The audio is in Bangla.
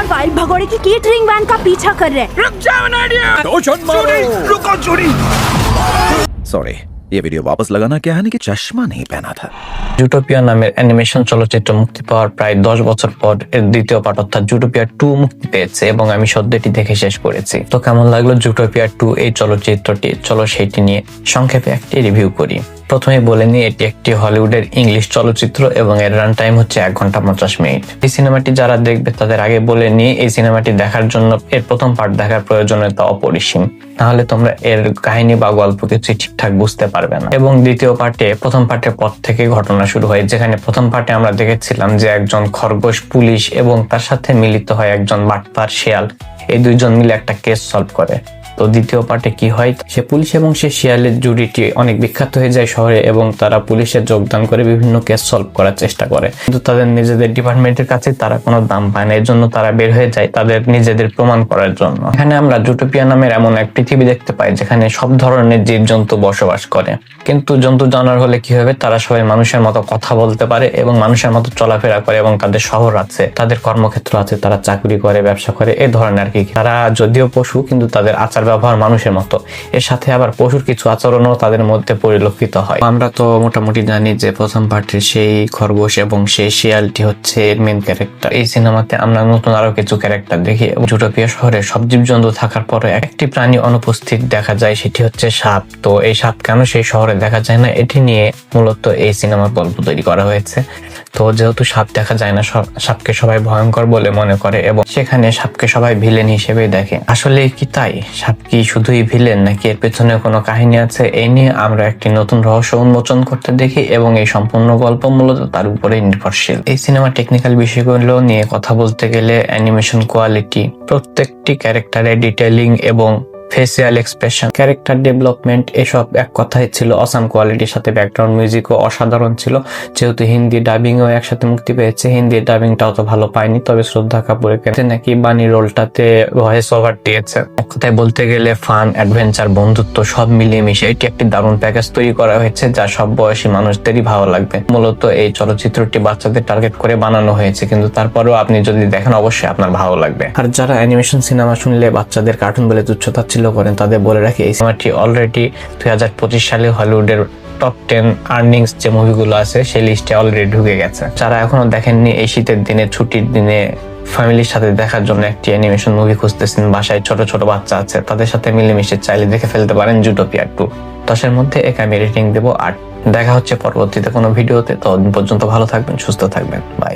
और वाइल्ड भगोड़े की केटरिंग वैन का पीछा कर रहे हैं रुक जाओ नाडिया रोशन चोरी रुको चोरी सॉरी ये वीडियो वापस लगाना क्या है ना कि चश्मा नहीं पहना था জুটোপিয়া নামের অ্যানিমেশন চলচ্চিত্র মুক্তি পাওয়ার প্রায় দশ বছর পর এর দ্বিতীয় পার্ট অর্থাৎ জুটোপিয়া টু মুক্তি পেয়েছে এবং আমি সদ্যটি দেখে শেষ করেছি তো কেমন লাগলো জুটোপিয়া টু এই চলচ্চিত্রটি চলো সেইটি নিয়ে সংক্ষেপে একটি রিভিউ করি প্রথমে বলে নিই, এটি একটি হলিউডের ইংলিশ চলচ্চিত্র এবং এর রান টাইম হচ্ছে এক ঘণ্টা পঞ্চাশ মিনিট। এই সিনেমাটি যারা দেখবে তাদের আগে বলে নিয়ে এই সিনেমাটি দেখার জন্য এর প্রথম পার্ট দেখার প্রয়োজনীয়তা অপরিসীম। তাহলে তোমরা এর কাহিনী বা গল্প কিছু ঠিকঠাক বুঝতে পারবে না। এবং দ্বিতীয় পার্টে প্রথম পার্টের পর থেকে ঘটনা শুরু হয়, যেখানে প্রথম পার্টে আমরা দেখেছিলাম যে একজন খরগোশ, পুলিশ এবং তার সাথে মিলিত হয় একজন বাটপার, শেয়াল। এই দুইজন মিলে একটা কেস সলভ করে। তো দ্বিতীয় পার্টে কি হয়? সে পুলিশ এবং সে শিয়ালের জুড়িটি অনেক বিখ্যাত হয়ে যায় শহরে এবং তারা পুলিশে যোগদান করে বিভিন্ন কেস সলভ করার চেষ্টা করে। কিন্তু তাদের নিজেদের ডিপার্টমেন্টের কাছে তারা কোনো দাম পায় না। এর জন্য তারা বের হয়ে যায় তাদের নিজেদের প্রমাণ করার জন্য। এখানে আমরা জুটোপিয়া নামের এমন এক পৃথিবী দেখতে পাই যেখানে সব ধরনের জীবজন্তু বসবাস করে। কিন্তু জন্তু জানোয়ার হলে কি হবে? তারা সবাই মানুষের মতো কথা বলতে পারে এবং মানুষের মতো চলাফেরা করে এবং তাদের শহর আছে, তাদের কর্মক্ষেত্র আছে, তারা চাকরি করে, ব্যবসা করে, এ ধরনের আর কি। তারা যদিও পশু, কিন্তু তাদের আচার ব্যবহার মানুষের মতো। এর সাথে আবার পশুর কিছু আচরণও তাদের মধ্যে পরিলক্ষিত হয়। আমরা তো মোটামুটি জানি যে প্রথম পার্টির সেই খরগোশ এবং সেই শিয়ালটি হচ্ছে মেন ক্যারেক্টার এই সিনেমাতে আমরা নতুন আরও কিছু ক্যারেক্টার দেখি। জুটোপিয়া শহরে সব জীবজন্তু থাকার পরে একটি প্রাণী অনুপস্থিত দেখা যায়, সেটি হচ্ছে সাপ। তো এই সাপ কেন সেই শহরে দেখা যায় না? এটি নিয়ে মূলত এই সিনেমার গল্প তৈরি করা হয়েছে। তো যেহেতু সাপ দেখা যায় না সাপকে সবাই ভয়ঙ্কর বলে মনে করে এবং সেখানে সাপকে সবাই ভিলেন হিসেবে দেখে। আসলে কি তাই? সাপ কি শুধুই ভিলেন নাকি এর পেছনে কোনো কাহিনী আছে? এই নিয়ে আমরা একটি নতুন রহস্য উন্মোচন করতে দেখি এবং এই সম্পূর্ণ গল্প মূলত তার উপরে নির্ভরশীল। এই সিনেমা টেকনিক্যাল বিষয়গুলো নিয়ে কথা বলতে গেলে অ্যানিমেশন কোয়ালিটি প্রত্যেকটি ক্যারেক্টারের ডিটেলিং এবং ফেসিয়াল এক্সপ্রেশন ক্যারেক্টার ডেভেলপমেন্ট এসব এক কথায় ছিল। অসাম কোয়ালিটির সাথে ব্যাকগ্রাউন্ড মিউজিকও অসাধারণ ছিল। যেহেতু হিন্দি ডাবিংও একসাথে মুক্তি পেয়েছে, হিন্দি ডাবিংটা অত ভালো পায়নি, তবে শ্রদ্ধা কাপুরের ক্ষেত্রে নাকি বানি রোলটাতে ভয়েস ওভার দিয়েছে। এক কথায় বলতে গেলে ফান অ্যাডভেঞ্চার বন্ধুত্ব সব মিলিয়ে মিশে এটি একটি দারুণ প্যাকেজ তৈরি করা হয়েছে, যা সব বয়সী মানুষদেরই ভালো লাগবে। মূলত এই চলচ্চিত্রটি বাচ্চাদের টার্গেট করে বানানো হয়েছে, কিন্তু তারপরেও আপনি যদি দেখেন, অবশ্যই আপনার ভালো লাগবে। আর যারা অ্যানিমেশন সিনেমা শুনলে বাচ্চাদের কার্টুন বলে তুচ্ছতাচ্ছিল্য করেন, তাদের বলে রাখি, এই সিনেমাটি অলরেডি দুই হাজার পঁচিশ সালে হলিউডের টপ টেন আর্নিংস যে মুভিগুলো আছে, সেই লিস্টে অলরেডি ঢুকে গেছে। যারা এখনও দেখেননি, এই শীতের দিনে, ছুটির দিনে ফ্যামিলির সাথে দেখার জন্য একটি অ্যানিমেশন মুভি খুঁজতেছেন, বাসায় ছোট ছোট বাচ্চা আছে, তাদের সাথে মিলেমিশে চাইলে দেখে ফেলতে পারেন জুটোপিয়া টু দশের মধ্যে একে আমি রেটিং দেবো আট। দেখা হচ্ছে পরবর্তীতে কোনো ভিডিওতে, ততদিন পর্যন্ত ভালো থাকবেন, সুস্থ থাকবেন বাই